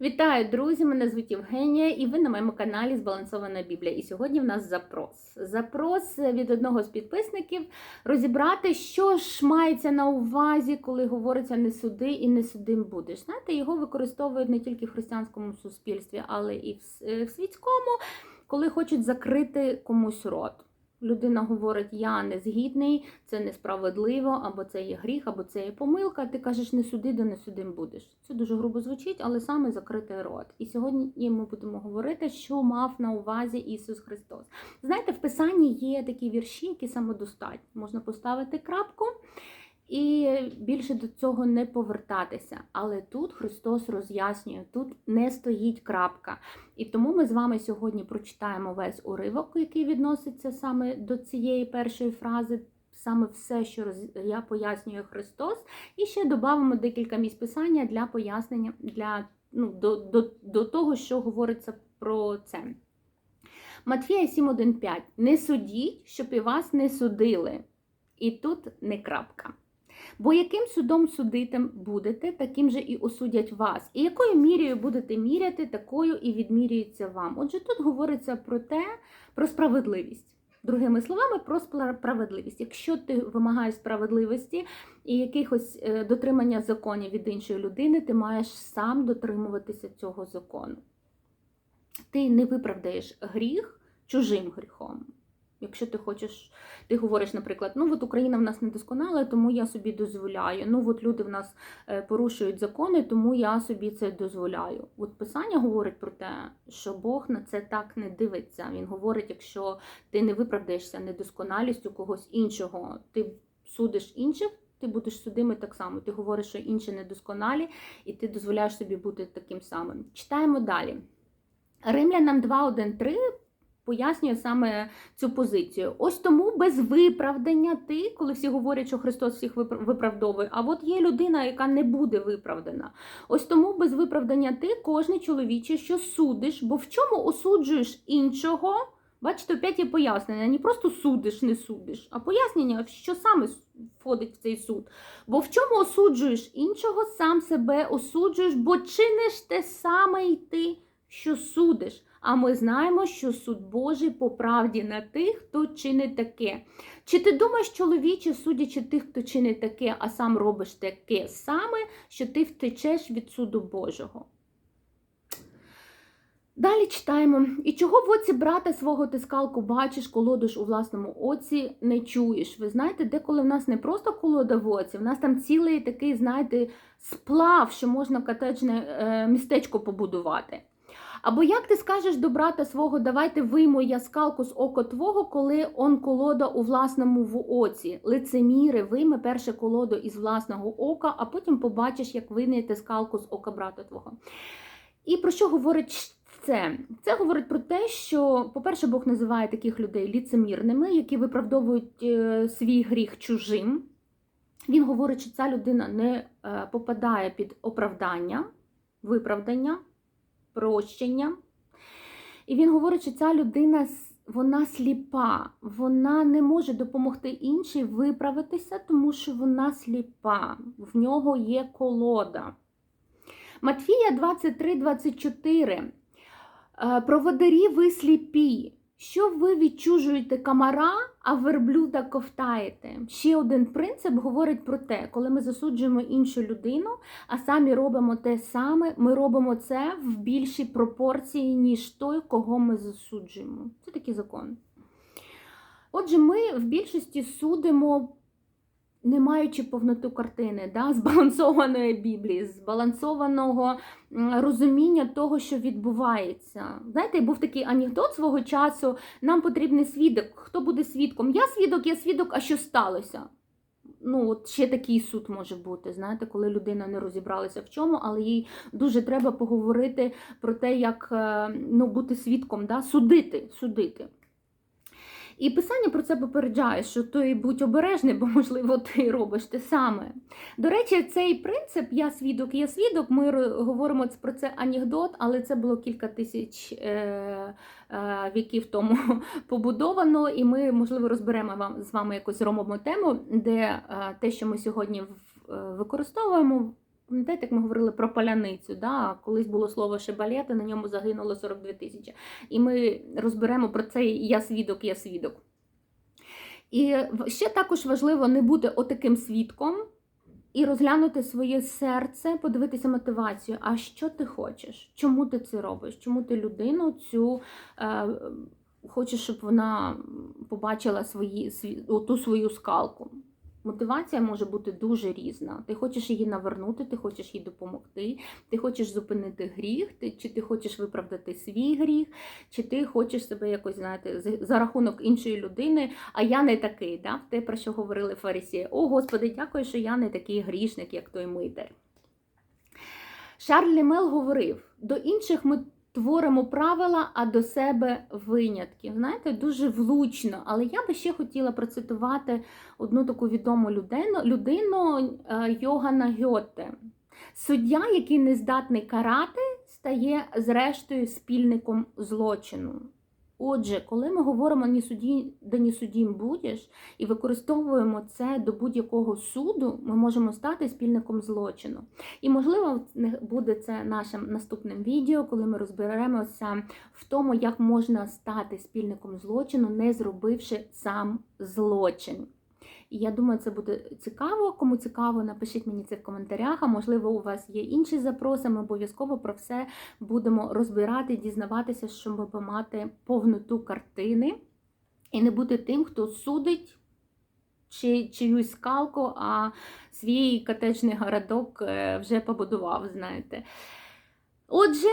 Вітаю, друзі! Мене звуть Євгенія, і ви на моєму каналі Збалансована Біблія. І сьогодні в нас запрос. Запрос від одного з підписників розібрати, що ж мається на увазі, коли говориться не суди і не судим будеш. Знаєте, його використовують не тільки в християнському суспільстві, але і в е, світському, коли хочуть закрити комусь рот. Людина говорить, я не згідний, це несправедливо, або це є гріх, або це є помилка. Ти кажеш, не суди, де не судим будеш. Це дуже грубо звучить, але саме закритий рот. І сьогодні ми будемо говорити, що мав на увазі Ісус Христос. Знаєте, в Писанні є такі вірші, які самодостатні. Можна поставити крапку і більше до цього не повертатися. Але тут Христос роз'яснює, тут не стоїть крапка. І тому ми з вами сьогодні прочитаємо весь уривок, який відноситься саме до цієї першої фрази, саме все, що роз... я пояснює Христос, і ще додамо декілька місць писання для пояснення для, ну, до, до, до того, що говориться про це. Матфія 7.1.5. Не судіть, щоб і вас не судили. І тут не крапка. Бо яким судом судити будете, таким же і осудять вас. І якою мірою будете міряти, такою і відмірюється вам. Отже, тут говориться про те, про справедливість. Другими словами, про справедливість. Якщо ти вимагаєш справедливості і якихось е, дотримання законів від іншої людини, ти маєш сам дотримуватися цього закону. Ти не виправдаєш гріх чужим гріхом. Якщо ти хочеш, ти говориш, наприклад, ну от Україна в нас недосконала, тому я собі дозволяю. Ну от люди в нас е, порушують закони, тому я собі це дозволяю. От Писання говорить про те, що Бог на це так не дивиться. Він говорить, якщо ти не виправдаєшся недосконалістю когось іншого, ти судиш інших. Ти будеш судимий так само. Ти говориш, що інші недосконалі, і ти дозволяєш собі бути таким самим. Читаємо далі. Римлянам 2.1.3 пояснює саме цю позицію. Ось тому без виправдання ти, коли всі говорять, що Христос всіх виправдовує, а от є людина, яка не буде виправдана. Ось тому без виправдання ти, кожний чоловіче, що судиш, бо в чому осуджуєш іншого? Бачите, опять є пояснення, не просто судиш, не судиш, а пояснення, що саме входить в цей суд. Бо в чому осуджуєш іншого, сам себе осуджуєш, бо чиниш те саме й ти, що судиш. А ми знаємо, що суд Божий по правді на тих, хто чинить таке. Чи ти думаєш, чоловіче, судячи тих, хто чинить таке, а сам робиш таке саме, що ти втечеш від суду Божого? Далі читаємо. І чого в оці брата свого ти скалку бачиш, колоду ж у власному оці не чуєш. Ви знаєте, деколи в нас не просто колода в оці, в нас там цілий такий, знаєте, сплав, що можна котеджне е, містечко побудувати. Або як ти скажеш до брата свого, давайте вийму я скалку з ока твого, коли он колода у власному в оці. Лицеміри, вийме перше колоду із власного ока, а потім побачиш, як винайти скалку з ока брата твого. І про що говорить це? Це говорить про те, що, по-перше, Бог називає таких людей ліцемірними, які виправдовують е, свій гріх чужим. Він говорить, що ця людина не е, попадає під оправдання, виправдання прощення. І він говорить, що ця людина вона сліпа, вона не може допомогти іншій виправитися, тому що вона сліпа, в нього є колода. Матфія 23-24. Проводарі ви сліпі. Що ви відчужуєте комара, а верблюда ковтаєте? Ще один принцип говорить про те, коли ми засуджуємо іншу людину, а самі робимо те саме, ми робимо це в більшій пропорції, ніж той, кого ми засуджуємо. Це такий закон. Отже, ми в більшості судимо. Не маючи повноту картини, да, збалансованої Біблії, збалансованого розуміння того, що відбувається. Знаєте, був такий анекдот свого часу: нам потрібний свідок. Хто буде свідком? Я свідок, я свідок, а що сталося? Ну, от ще такий суд може бути, знаєте, коли людина не розібралася в чому, але їй дуже треба поговорити про те, як ну, бути свідком, да? судити, судити. І писання про це попереджає, що ти будь обережний, бо, можливо, ти робиш те саме. До речі, цей принцип Я свідок, я свідок. Ми говоримо про це анекдот, але це було кілька тисяч е, е, віків тому побудовано, і ми, можливо, розберемо вам з вами якусь ромову тему, де е, те, що ми сьогодні використовуємо, Пам'ятаєте, як ми говорили про паляницю? Да? Колись було слово шибалет, на ньому загинуло 42 тисячі. І ми розберемо про це я свідок, я свідок. І ще також важливо не бути отаким свідком і розглянути своє серце, подивитися мотивацію. А що ти хочеш? Чому ти це робиш? Чому ти людину цю е, хочеш, щоб вона побачила свої, сві, ту свою скалку? Мотивація може бути дуже різна. Ти хочеш її навернути, ти хочеш їй допомогти, ти хочеш зупинити гріх, ти, чи ти хочеш виправдати свій гріх, чи ти хочеш себе якось знаєте, за- рахунок іншої людини, а я не такий. Да? Те, про що говорили фарисії. О, Господи, дякую, що я не такий грішник, як той митар. Шарль Лемел говорив: до інших ми творимо правила, а до себе винятки. Знаєте, дуже влучно. Але я би ще хотіла процитувати одну таку відому людину, людину е, Йогана Гьоте. Суддя, який не здатний карати, стає зрештою спільником злочину. Отже, коли ми говоримо ні суді, да ні судім будеш, і використовуємо це до будь-якого суду, ми можемо стати спільником злочину. І можливо, буде це нашим наступним відео, коли ми розберемося в тому, як можна стати спільником злочину, не зробивши сам злочин. І я думаю, це буде цікаво. Кому цікаво, напишіть мені це в коментарях. А можливо, у вас є інші запроси. Ми обов'язково про все будемо розбирати, дізнаватися, щоб мати повноту картини і не бути тим, хто судить чи чиюсь скалку, а свій котеджний городок е, вже побудував, знаєте. Отже,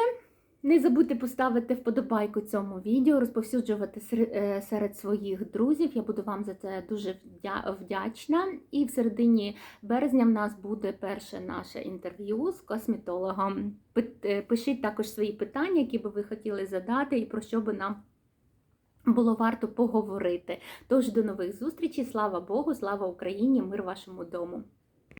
не забудьте поставити вподобайку цьому відео, розповсюджувати е, серед своїх друзів. Я буду вам за це дуже вдя- вдячна. І в середині березня в нас буде перше наше інтерв'ю з косметологом. Е, Пишіть також свої питання, які би ви хотіли задати, і про що би нам було варто поговорити. Тож до нових зустрічей. Слава Богу, слава Україні, мир вашому дому.